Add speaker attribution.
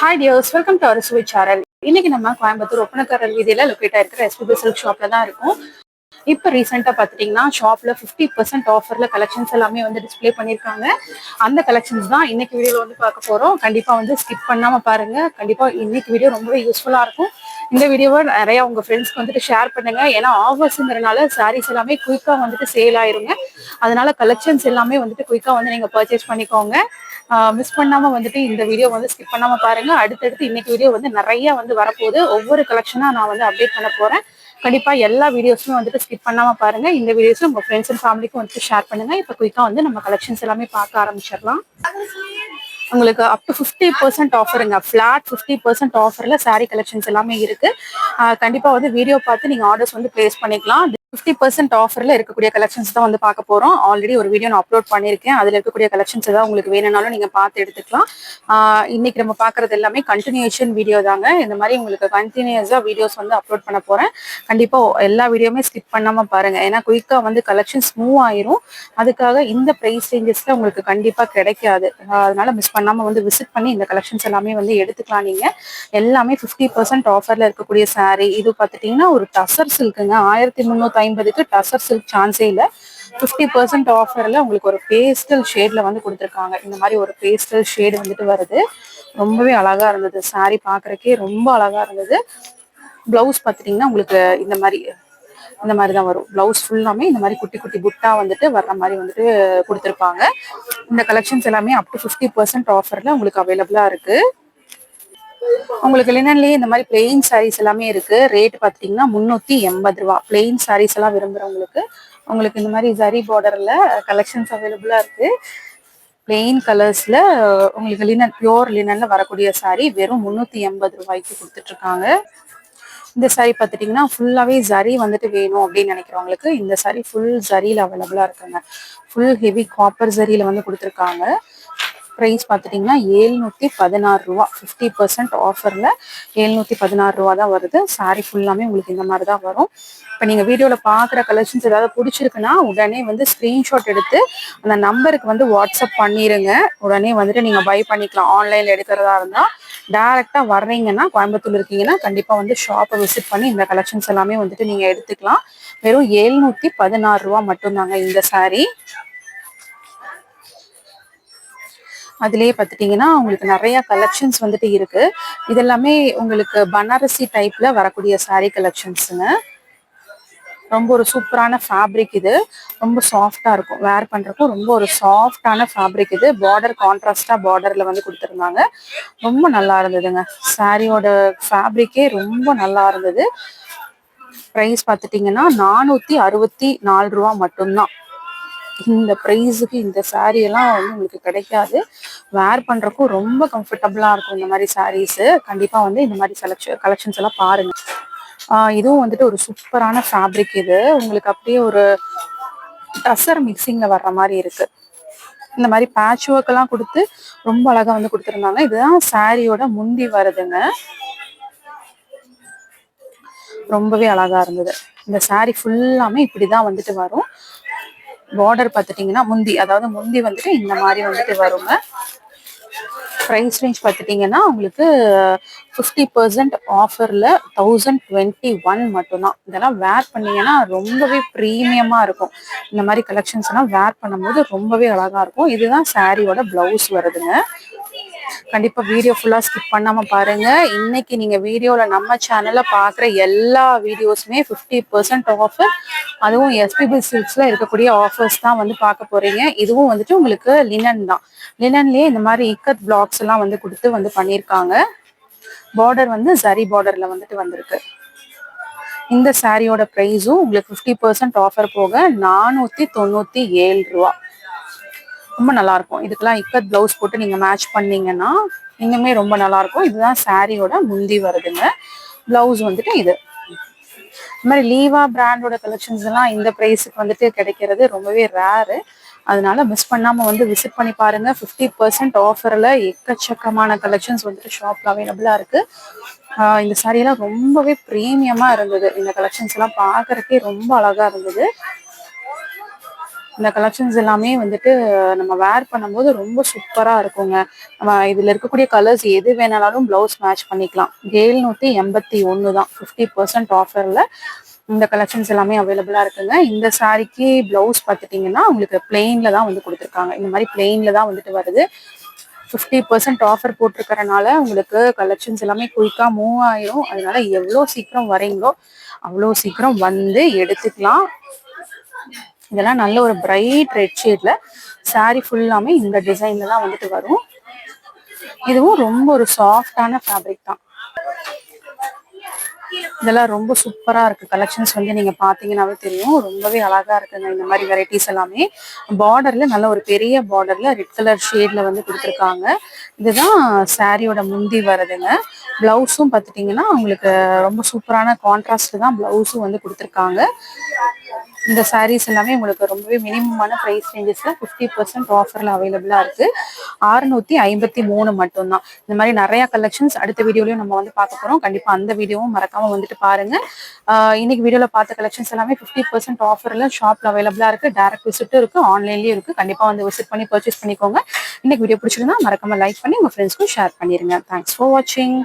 Speaker 1: Hi dears welcome to our Suvai channel இன்னைக்கு நம்ம கோயம்புத்தூர் ஒப்பனக்காரர் வீதியில லொக்கேட் ஆயிருக்கிற எஸ்பிபி சில்க் ஷாப்ல தான் இருக்கும். இப்போ ரீசெண்டாக பார்த்துட்டிங்கன்னா ஷாப்பில் ஃபிஃப்டி பர்சன்ட் ஆஃபரில் கலெக்ஷன்ஸ் எல்லாமே வந்து டிஸ்ப்ளே பண்ணியிருக்காங்க. அந்த கலெக்ஷன்ஸ் தான் இன்னைக்கு வீடியோவில் வந்து பார்க்க போகிறோம் கண்டிப்பாக வந்து ஸ்கிப் பண்ணாமல் பாருங்கள் கண்டிப்பாக இன்னைக்கு வீடியோ ரொம்பவே யூஸ்ஃபுல்லாக இருக்கும். இந்த வீடியோவை நிறைய உங்க ஃப்ரெண்ட்ஸ்க்கு வந்துட்டு ஷேர் பண்ணுங்க. ஏன்னா ஆஃபர்ஸுங்கிறனால சாரீஸ் எல்லாமே குயிக்காக வந்துட்டு சேல் ஆயிருங்க. அதனால கலெக்ஷன்ஸ் எல்லாமே வந்துட்டு குயிக்காக வந்து நீங்க பர்ச்சேஸ் பண்ணிக்கோங்க. மிஸ் பண்ணாம வந்துட்டு இந்த வீடியோ வந்து ஸ்கிப் பண்ணாம பாருங்க. அடுத்தடுத்து இன்னைக்கு வீடியோ வந்து நிறைய வந்து வரப்போகுது. ஒவ்வொரு கலெக்ஷனா நான் வந்து அப்டேட் பண்ண போறேன். கண்டிப்பா எல்லா வீடியோஸுமே வந்துட்டு ஸ்கிப் பண்ணாம பாருங்க. இந்த வீடியோஸும் உங்க ஃப்ரெண்ட்ஸ் அண்ட் ஃபேமிலிக்கும் வந்துட்டு ஷேர் பண்ணுங்க. இப்போ குயிக்கா வந்து நம்ம கலெக்ஷன்ஸ் எல்லாமே பார்க்க ஆரம்பிச்சிடலாம். உங்களுக்கு அப் டு ஃபிஃப்டி பர்சன்ட் ஆஃபருங்க ஃபிளாட் ஃபிஃப்டி பர்சன்ட் ஆஃபர்ல சாரீ கலெக்ஷன்ஸ் எல்லாமே இருக்கு. கண்டிப்பாக கண்டிப்பா வந்து வீடியோ பார்த்து நீங்க ஆர்டர்ஸ் வந்து பிளேஸ் பண்ணிக்கலாம். ஃபிஃப்டி பர்சன்ட் ஆஃபரில் இருக்கக்கூடிய கலெக்ஷன்ஸ் தான் வந்து பார்க்க போகிறோம் ஆல்ரெடி ஒரு வீடியோ நான் அப்லோட் பண்ணியிருக்கேன். அதில் இருக்கக்கூடிய கலெக்ஷன்ஸ் ஏதாவது உங்களுக்கு வேணும்னாலும் நீங்கள் பார்த்து எடுத்துக்கலாம். இன்றைக்கி நம்ம பார்க்கறது எல்லாமே கண்டினியூஷன் வீடியோ தாங்க. இந்த மாதிரி உங்களுக்கு கண்டினியூஸாக வீடியோஸ் வந்து அப்லோட் பண்ண போகிறேன் கண்டிப்பாக எல்லா வீடியோமே ஸ்கிப் பண்ணாமல் பாருங்கள் ஏன்னா குயிக்காக வந்து கலெக்ஷன்ஸ் மூவ் ஆயிரும். அதுக்காக இந்த ப்ரைஸ் ரேஞ்சஸ்ல உங்களுக்கு கண்டிப்பாக கிடைக்காது. அதனால் மிஸ் பண்ணாமல் வந்து விசிட் பண்ணி இந்த கலெக்ஷன்ஸ் எல்லாமே வந்து எடுத்துக்கலாம் நீங்கள் எல்லாமே ஃபிஃப்டி பர்சன்ட் ஆஃபரில் இருக்கக்கூடிய சாரீ இது பார்த்துட்டிங்கன்னா ஒரு டசர் சில்க்குங்க ஆயிரத்தி முந்நூத்தி ஐம்பதுக்கு டசர் சில்க் சான்ஸே இல்லை. ஃபிஃப்டி பர்சன்ட் ஆஃபரில் உங்களுக்கு ஒரு பேஸ்டல் ஷேடில் வந்து கொடுத்துருக்காங்க. இந்த மாதிரி ஒரு பேஸ்டல் ஷேடு வந்துட்டு வருது. ரொம்பவே அழகாக இருந்தது. Saree பார்க்கறக்கே ரொம்ப அழகா இருந்தது. ப்ளவுஸ் பார்த்துட்டிங்கன்னா உங்களுக்கு இந்த மாதிரி இந்த மாதிரி தான் வரும். பிளவுஸ் ஃபுல்லாமே இந்த மாதிரி குட்டி குட்டி புட்டா வந்துட்டு வர்ற மாதிரி வந்துட்டு கொடுத்துருப்பாங்க. இந்த கலெக்ஷன்ஸ் எல்லாமே அப் டு ஃபிஃப்டி பர்சன்ட் ஆஃபரில் உங்களுக்கு அவைலபிளாக இருக்குது உங்களுக்கு லினன்லயே இந்த மாதிரி பிளெயின் சாரீஸ் எல்லாமே இருக்கு. ரேட் பாத்தீங்கன்னா முன்னூத்தி எண்பது ரூபா. பிளெயின் சாரீஸ் எல்லாம் விரும்புறவங்களுக்கு உங்களுக்கு இந்த மாதிரி ஜரி பார்டர்ல கலெக்ஷன்ஸ் அவைலபிளா இருக்கு. பிளெயின் கலர்ஸ்ல உங்களுக்கு லினன் பியோர் லினன்ல வரக்கூடிய சாரி வெறும் முந்நூத்தி எண்பது ரூபாய்க்கு கொடுத்துட்டு இருக்காங்க இந்த சாரி பார்த்துட்டிங்கன்னா ஃபுல்லாகவே ஜரி வந்துட்டு வேணும் அப்படின்னு நினைக்கிறவங்களுக்கு இந்த சாரி ஃபுல் ஜரியில் அவைலபிளாக இருக்குங்க. ஃபுல் ஹெவி காப்பர் ஜரியில் வந்து கொடுத்துருக்காங்க. ப்ரைஸ் பார்த்துட்டிங்கன்னா ஏழ்நூற்றி பதினாறு ரூபா. ஃபிஃப்டி பர்சன்ட் ஆஃபரில் ஏழ்நூற்றி பதினாறு ரூபா தான் வருது. Saree ஃபுல்லாமே உங்களுக்கு இந்த மாதிரி தான் வரும். இப்போ நீங்கள் வீடியோவில் பார்க்குற கலெக்ஷன்ஸ் ஏதாவது பிடிச்சிருக்குன்னா உடனே வந்து ஸ்க்ரீன்ஷாட் எடுத்து அந்த நம்பருக்கு வந்து வாட்ஸ்அப் பண்ணிடுங்க உடனே வந்துட்டு நீங்கள் பை பண்ணிக்கலாம். ஆன்லைனில் எடுக்கிறதா இருந்தால் டேரெக்டாக வர்றீங்கன்னா கோயம்புத்தூர் இருக்கீங்கன்னா கண்டிப்பாக வந்து ஷாப்பை விசிட் பண்ணி இந்த கலெக்ஷன்ஸ் எல்லாமே வந்துட்டு நீங்கள் எடுத்துக்கலாம். வெறும் ஏழ்நூற்றி பதினாறு ரூபா மட்டும்தாங்க இந்த சாரீ அதுலேயே பார்த்துட்டிங்கன்னா உங்களுக்கு நிறைய கலெக்ஷன்ஸ் வந்துட்டு இருக்கு. இதெல்லாமே உங்களுக்கு பனாரசி டைப்ல வரக்கூடிய சாரீ கலெக்ஷன்ஸுங்க ரொம்ப ஒரு சூப்பரான ஃபேப்ரிக் இது. ரொம்ப சாஃப்டாக இருக்கும். வேர் பண்ணுறக்கும் ரொம்ப ஒரு சாஃப்டான ஃபேப்ரிக் இது. பார்டர் கான்ட்ராஸ்டாக பார்டரில் வந்து கொடுத்துருந்தாங்க. ரொம்ப நல்லா இருந்ததுங்க. சாரியோட ஃபேப்ரிக்கே ரொம்ப நல்லா இருந்தது. ப்ரைஸ் பார்த்துட்டிங்கன்னா நானூற்றி அறுபத்தி நாலு ரூபா மட்டும்தான். இந்த ப்ரைஸுக்கு இந்த saree எல்லாம் வந்து உங்களுக்கு கிடைக்காது. வேர் பண்ணுறக்கும் ரொம்ப கம்ஃபர்டபுளாக இருக்கும் இந்த மாதிரி சாரீஸு கண்டிப்பாக வந்து இந்த மாதிரி செலக்ஷன் கலெக்ஷன்ஸ் எல்லாம் பாருங்க. இதுவும் வந்துட்டு ஒரு சூப்பரான ஃபேப்ரிக் இது. உங்களுக்கு அப்படியே ஒரு டசர் மிக்சிங்கில் வர்ற மாதிரி இருக்கு. இந்த மாதிரி பேட்ச் ஒர்க்கெல்லாம் கொடுத்து ரொம்ப அழகாக வந்து கொடுத்துருந்தாங்க. இதுதான் சாரியோட முந்தி வருதுங்க. ரொம்பவே அழகா இருந்தது. இந்த saree ஃபுல்லாமே இப்படிதான் வந்துட்டு வரும். பார்டர் பார்த்துட்டிங்கன்னா முந்தி அதாவது முந்தி வந்துட்டு இந்த மாதிரி வந்துட்டு வருங்க. ப்ரைஸ் ரேஞ்ச் பார்த்துட்டிங்கன்னா உங்களுக்கு ஃபிஃப்டி பர்சன்ட் ஆஃபரில் தௌசண்ட் டுவெண்ட்டி ஒன் மட்டும்தான். இதெல்லாம் வேர் பண்ணீங்கன்னா ரொம்பவே ப்ரீமியமாக இருக்கும். இந்த மாதிரி கலெக்ஷன்ஸ் எல்லாம் வேர் பண்ணும்போது ரொம்பவே அழகாக இருக்கும். இதுதான் சாரியோட ப்ளவுஸ் வருதுங்க. கண்டிப்பா வீடியோ ஃபுல்லா ஸ்கிப் பண்ணாம பாருங்க. இன்னைக்கு நீங்க வீடியோவில் நம்ம சேனலில் பார்க்குற எல்லா வீடியோஸுமே 50% பர்சன்ட் ஆஃபர் அதுவும் எஸ்பிபி சில்க்ஸில் இருக்கக்கூடிய ஆஃபர்ஸ் தான் வந்து பார்க்க போறீங்க. இதுவும் வந்துட்டு உங்களுக்கு லினன் தான். லினன்லேயே இந்த மாதிரி இக்கத் பிளாக்ஸ் எல்லாம் வந்து கொடுத்து வந்து பண்ணியிருக்காங்க. பார்டர் வந்து சரி பார்டர்ல வந்துட்டு வந்திருக்கு. இந்த சாரியோட ப்ரைஸும் உங்களுக்கு ஃபிஃப்டி பர்சன்ட் ஆஃபர் போக நானூத்தி தொண்ணூற்றி ஏழு ரூபா. ரொம்ப நல்லா இருக்கும் இதுக்கெல்லாம் இக்கத் பிளவுஸ் போட்டு நீங்க மேட்ச் பண்ணீங்கன்னா இன்னுமே ரொம்ப நல்லா இருக்கும் இதுதான் சாரியோட முந்தி வருதுங்க. பிளவுஸ் வந்துட்டு இது. இந்த மாதிரி லீவா பிராண்டோட கலெக்ஷன்ஸ் எல்லாம் இந்த ப்ரைஸுக்கு வந்துட்டு கிடைக்கிறது ரொம்பவே ரேரு அதனால மிஸ் பண்ணாம வந்து விசிட் பண்ணி பாருங்க. ஃபிஃப்டி பர்சன்ட் ஆஃபர்ல எக்கச்சக்கமான கலெக்ஷன்ஸ் வந்துட்டு ஷாப்ல அவைலபிளா இருக்கு. இந்த சாரியெல்லாம் எல்லாம் ரொம்பவே ப்ரீமியமா இருந்தது. இந்த கலெக்ஷன்ஸ் எல்லாம் பார்க்கறதுக்கே ரொம்ப அழகா இருந்தது. இந்த கலெக்ஷன்ஸ் எல்லாமே வந்துட்டு நம்ம வேர் பண்ணும்போது ரொம்ப சூப்பராக இருக்குங்க. நம்ம இதில் இருக்கக்கூடிய கலர்ஸ் எது வேணாலும் ப்ளவுஸ் மேட்ச் பண்ணிக்கலாம். ஏழ்நூத்தி எண்பத்தி ஒன்று தான். ஃபிஃப்டி பர்சன்ட் ஆஃபரில் இந்த கலெக்ஷன்ஸ் எல்லாமே அவைலபிளாக இருக்குங்க. இந்த சாரிக்கு ப்ளவுஸ் பார்த்துட்டிங்கன்னா உங்களுக்கு பிளெயினில் தான் வந்து கொடுத்துருக்காங்க. இந்த மாதிரி பிளெயினில் தான் வந்துட்டு வருது. ஃபிஃப்டி பர்சன்ட் ஆஃபர் போட்டிருக்கறனால உங்களுக்கு கலெக்ஷன்ஸ் எல்லாமே குயிக்காக மூவ் ஆயிரும். அதனால எவ்வளோ சீக்கிரம் வரீங்களோ அவ்வளோ சீக்கிரம் வந்து எடுத்துக்கலாம். இதெல்லாம் நல்ல ஒரு பிரைட் ரெட் ஷேட்ல சாரி ஃபுல்லாமே இந்த டிசைன்ல தான் வந்துட்டு வரும். இதுவும் ரொம்ப ஒரு சாஃப்டான ஃபேப்ரிக் தான். இதெல்லாம் ரொம்ப சூப்பரா இருக்கு. கலெக்ஷன்ஸ் வந்து நீங்க பாத்தீங்கன்னாவே தெரியும். ரொம்பவே அழகா இருக்குங்க இந்த மாதிரி வெரைட்டிஸ் எல்லாமே. பார்டர்ல நல்ல ஒரு பெரிய பார்டர்ல ரெட் கலர் ஷேட்ல வந்து கொடுத்துருக்காங்க. இதுதான் சாரியோட முந்தி வருதுங்க. பிளவுஸும் பார்த்துட்டிங்கன்னா உங்களுக்கு ரொம்ப சூப்பரான கான்ட்ராஸ்ட் தான் பிளவுஸும் வந்து கொடுத்துருக்காங்க. இந்த சாரீஸ் எல்லாமே உங்களுக்கு ரொம்பவே மினிமமான ப்ரைஸ் ரேஞ்சஸ்ல ஃபிஃப்டி பர்சன்ட் ஆஃபர்ல அவைலபிளா இருக்கு. ஆறுநூற்றி ஐம்பத்தி மூணு மட்டும்தான். இந்த மாதிரி நிறைய கலெக்ஷன்ஸ் அடுத்த வீடியோலயும் நம்ம வந்து பார்க்க போறோம். கண்டிப்பா அந்த வீடியோவும் மறக்காம வந்துட்டு பாருங்க. இன்னைக்கு வீடியோல பார்த்த கலெக்ஷன்ஸ் எல்லாமே ஃபிஃப்டி பர்சன்ட் ஆஃபர்ல ஷாப்ல அவைலபிளா இருக்கு. டேரக்ட் விசிட்டும் இருக்கு ஆன்லைன்லயும் இருக்கு. கண்டிப்பா வந்து விசிட் பண்ணி பர்ச்சேஸ் பண்ணிக்கோங்க. இன்னைக்கு வீடியோ பிடிச்சிருந்தா மறக்காம லைக் பண்ணி உங்க ஃப்ரெண்ட்ஸ்க்கும் ஷேர் பண்ணிருங்க. தேங்க்ஸ் ஃபார் வாட்சிங்